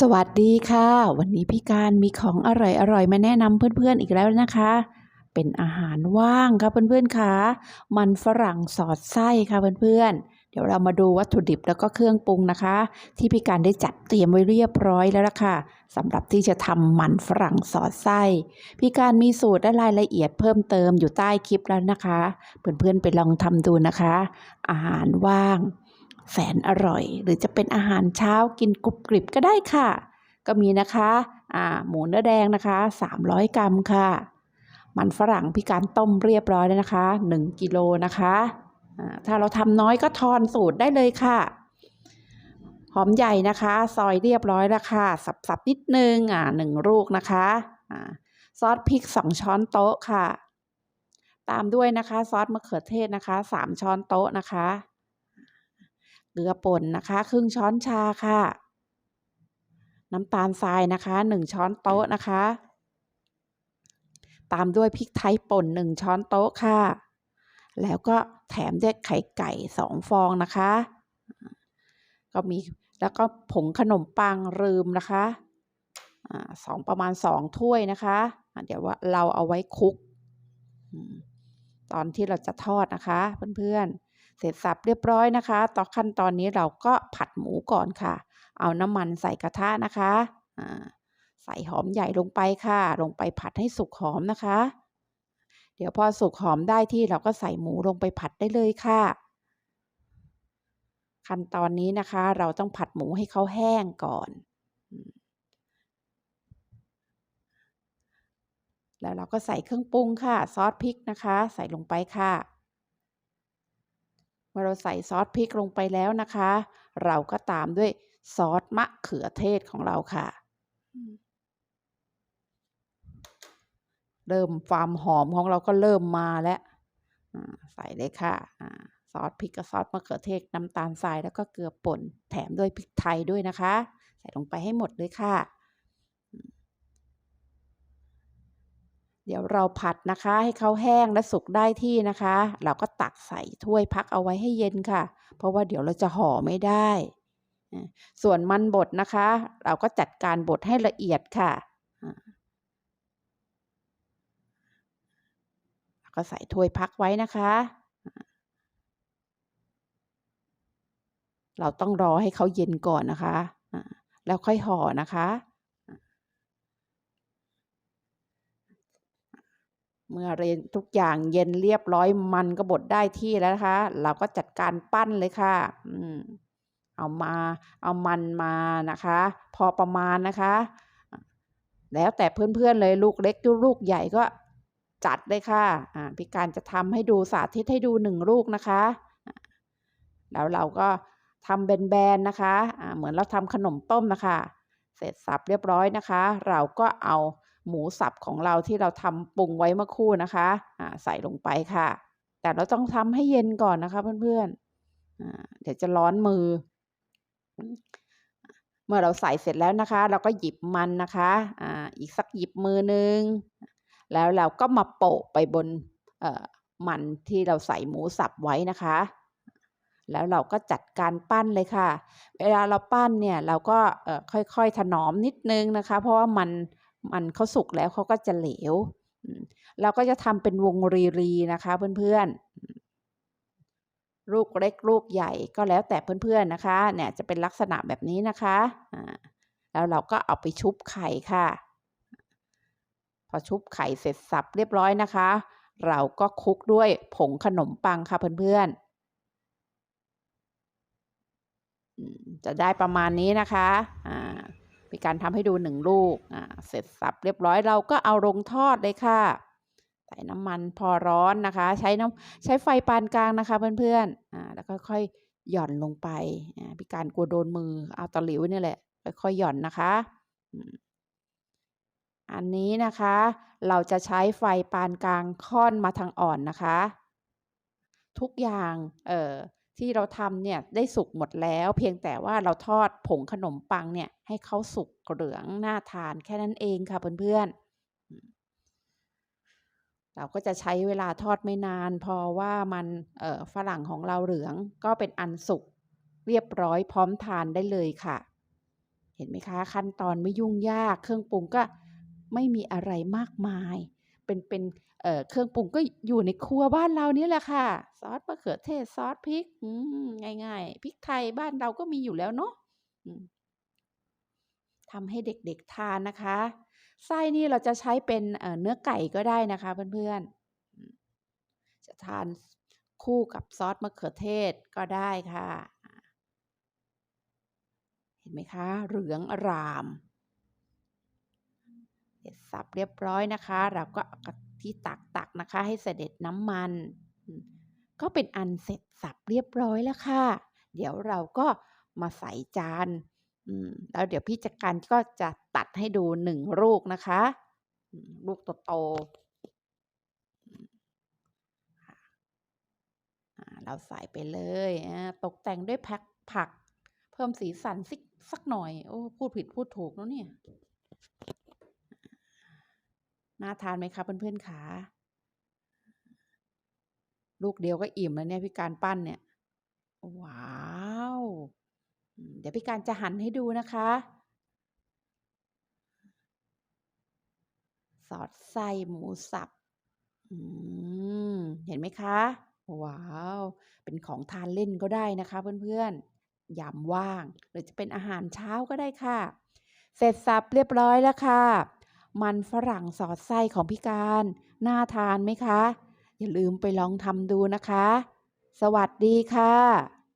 สวัสดีค่ะ วันนี้พี่การมีของอร่อยๆมาแนะนำเพื่อนๆอีกแล้วนะคะ เป็นอาหารว่างค่ะเพื่อนๆค่ะมันฝรั่งสอดไส้ค่ะเพื่อนๆ เดี๋ยวเรามาดูวัตถุดิบแล้วก็เครื่องปรุงนะคะ ที่พี่การได้จัดเตรียมไว้เรียบร้อยแล้วล่ะค่ะสำหรับที่จะทำมันฝรั่งสอดไส้พี่การมีสูตรและรายละเอียดเพิ่มเติมอยู่ใต้คลิปแล้วนะคะ เพื่อนๆไปลองทำดูนะคะ อาหารว่าง แสนอร่อย หรือจะเป็นอาหารเช้ากินกรุบกริบก็ได้ค่ะ ก็มีนะคะอ่าหมูเนื้อแดงนะคะ 300 กรัมค่ะ มันฝรั่งพี่การต้มเรียบร้อยแล้วนะคะ 1 กิโลนะคะถ้าเราทำน้อยก็ทอนสูตรได้เลยค่ะ หอมใหญ่นะคะ ซอยเรียบร้อยแล้วค่ะ สับๆนิดนึงอ่าหนึ่งลูกนะคะอ่าซอสพริก 2 ช้อนโต๊ะค่ะ ตามด้วยนะคะ ซอสมะเขือเทศนะคะ 3 ช้อนโต๊ะนะคะ เกลือป่นนะคะ ครึ่งช้อนชาค่ะ น้ำตาลทรายนะคะ 1 ช้อนโต๊ะนะคะ ตามด้วยพริกไทยป่น 1 ช้อนโต๊ะค่ะ แล้วก็แถมด้วยไข่ไก่ 2 ฟองนะคะ ก็มีแล้วก็ผงขนมปังลืมนะคะสองประมาณ2ถ้วยนะคะ เดี๋ยวว่าเราเอาไว้คลุก ตอนที่เราจะทอดนะคะ เพื่อนๆ เสร็จสับเรียบร้อยนะคะ ต่อขั้นตอนนี้เราก็ผัดหมูก่อนค่ะ เอาน้ำมันใส่กระทะนะคะใส่หอมใหญ่ลงไปค่ะ ลงไปผัดให้สุกหอมนะคะ เดี๋ยวพอสุกหอมได้ที่เราก็ใส่หมูลงไปผัดได้เลยค่ะ ขั้นตอนนี้นะคะ เราต้องผัดหมูให้เขาแห้งก่อน แล้วเราก็ใส่เครื่องปรุงค่ะ ซอสพริกนะคะ ใส่ลงไปค่ะ เมื่อเราใส่ซอสพริกลงไปแล้วนะคะ เราก็ตามด้วยซอสมะเขือเทศของเราค่ะ เริ่มความหอมของเราก็เริ่มมาแล้วอ่าใส่เลยค่ะอ่าซอสพริกกับซอสมะเขือเทศน้ำตาลทรายแล้วก็เกลือป่นแถมด้วยพริกไทยด้วยนะคะ ใส่ลงไปให้หมดเลยค่ะ เดี๋ยวเราผัดนะคะให้เขาแห้งและสุกได้ที่นะคะ เราก็ตักใส่ถ้วยพักเอาไว้ให้เย็นค่ะ เพราะว่าเดี๋ยวเราจะห่อไม่ได้ ส่วนมันบดนะคะ เราก็จัดการบดให้ละเอียดค่ะก็ใส่ถ้วยพักไว้นะคะ เราต้องรอให้เขาเย็นก่อนนะคะ แล้วค่อยห่อนะคะ เมื่อเรียนทุกอย่างเย็นเรียบร้อยมันก็บดได้ที่แล้วนะคะ เราก็จัดการปั้นเลยค่ะเอามาเอามันมานะคะ พอประมาณนะคะ แล้วแต่เพื่อนๆเลยลูกเล็กลูกใหญ่ก็จัดเลยค่ะพี่การจะทำให้ดูสาธิตให้ดูหนึ่งลูกนะคะ แล้วเราก็ทำแบนๆนะคะอ่าเหมือนเราทำขนมต้มนะคะ เสร็จสับเรียบร้อยนะคะ เราก็เอา หมูสับของเราที่เราทำปรุงไว้เมื่อคู่นะคะอ่าใส่ลงไปค่ะ แต่เราต้องทำให้เย็นก่อนนะคะเพื่อนๆเดี๋ยวจะร้อนมือ เมื่อเราใส่เสร็จแล้วนะคะ เราก็หยิบมันนะคะออีกสักหยิบมือหนึ่งแล้วเราก็มาโปะไปบนมันที่เราใส่หมูสับไว้นะคะแล้วเราก็จัดการปั้นเลยค่ะ เวลาเราปั้นเนี่ยเราก็ค่อยๆถนอมนิดนึงนะคะ เพราะว่ามัน มันเขาสุกแล้วเขาก็จะเหลว เราก็จะทำเป็นวงรีๆนะคะเพื่อนๆ ลูกเล็กลูกใหญ่ก็แล้วแต่เพื่อนๆนะคะเนี่ยจะเป็นลักษณะแบบนี้นะคะแล้วเราก็เอาไปชุบไข่ค่ะ พอชุบไข่เสร็จสับเรียบร้อยนะคะ เราก็คลุกด้วยผงขนมปังค่ะเพื่อนๆจะได้ประมาณนี้นะคะ อ่า มีการทำให้ดูหนึ่งลูกอ่าเสร็จสับเรียบร้อยเราก็เอาลงทอดเลยค่ะใส่น้ำมันพอร้อนนะคะ ใช้น้ำใช้ไฟปานกลางนะคะเพื่อนๆอ่าแล้วก็ค่อยหย่อนลงไปอ่าพี่การกลัวโดนมือเอาตะหลิวนี่แหละค่อยๆหย่อนนะคะอันนี้นะคะ เราจะใช้ไฟปานกลางค่อนมาทางอ่อนนะคะ ทุกอย่างเอ่อ ที่เราทำเนี่ยได้สุกหมดแล้ว เพียงแต่ว่าเราทอดผงขนมปังเนี่ยให้เขาสุกเหลืองน่าทานแค่นั้นเองค่ะเพื่อนๆอืมเราก็จะใช้เวลาทอดไม่นานพราะว่ามันฝรั่งของเราเหลืองก็เป็นอันสุกเรียบร้อยพร้อมทานได้เลยค่ะ เห็นไหมคะ ขั้นตอนไม่ยุ่งยากเครื่องปรุงก็ไม่มีอะไรมากมาย เป็นเป็นเเครื่องปรุงก็อยู่ในครัวบ้านเรานี่แหละค่ะ ซอสมะเขือเทศซอสพริกง่ายๆพริกไทยบ้านเราก็มีอยู่แล้วเนาะทำให้เด็กๆทานนะคะไส้นี่เราจะใช้เป็นเนื้อไก่ก็ได้นะคะเพื่อนๆ จะทานคู่กับซอสมะเขือเทศก็ได้ค่ะ เห็นไหมคะ เหลืองอราม เสร็จสรรพเรียบร้อยนะคะ เราก็เอากะทิตักนะคะ ให้เสด็จน้ำมัน ก็เป็นอันเสร็จสรรพเรียบร้อยแล้วค่ะ เดี๋ยวเราก็มาใส่จานแล้วเดี๋ยวพี่จัดการก็จะตัดให้ดู1ลูกนะคะ ลูกโตๆเราใส่ไปเลยตกแต่งด้วยแพ็กผัก เพิ่มสีสันซิกสักหน่อย โอ้ พูดผิดพูดถูกแล้วเนี่ย น่าทานไหมคะเพื่อนๆขาลูกเดียวก็อิ่มแล้วเนี่ยพี่การปั้นเนี่ย ว้าว เดี๋ยวพี่การจะหั่นให้ดูนะคะ สอดไส้หมูสับเห็นไหมคะ ว้าว เป็นของทานเล่นก็ได้นะคะ เพื่อนๆยามว่าง หรือจะเป็นอาหารเช้าก็ได้ค่ะ เสร็จสรรพเรียบร้อยแล้วค่ะ มันฝรั่งสอดไส้ของพี่การ น่าทานไหมคะ?อย่าลืมไปลองทำดูนะคะ สวัสดีค่ะ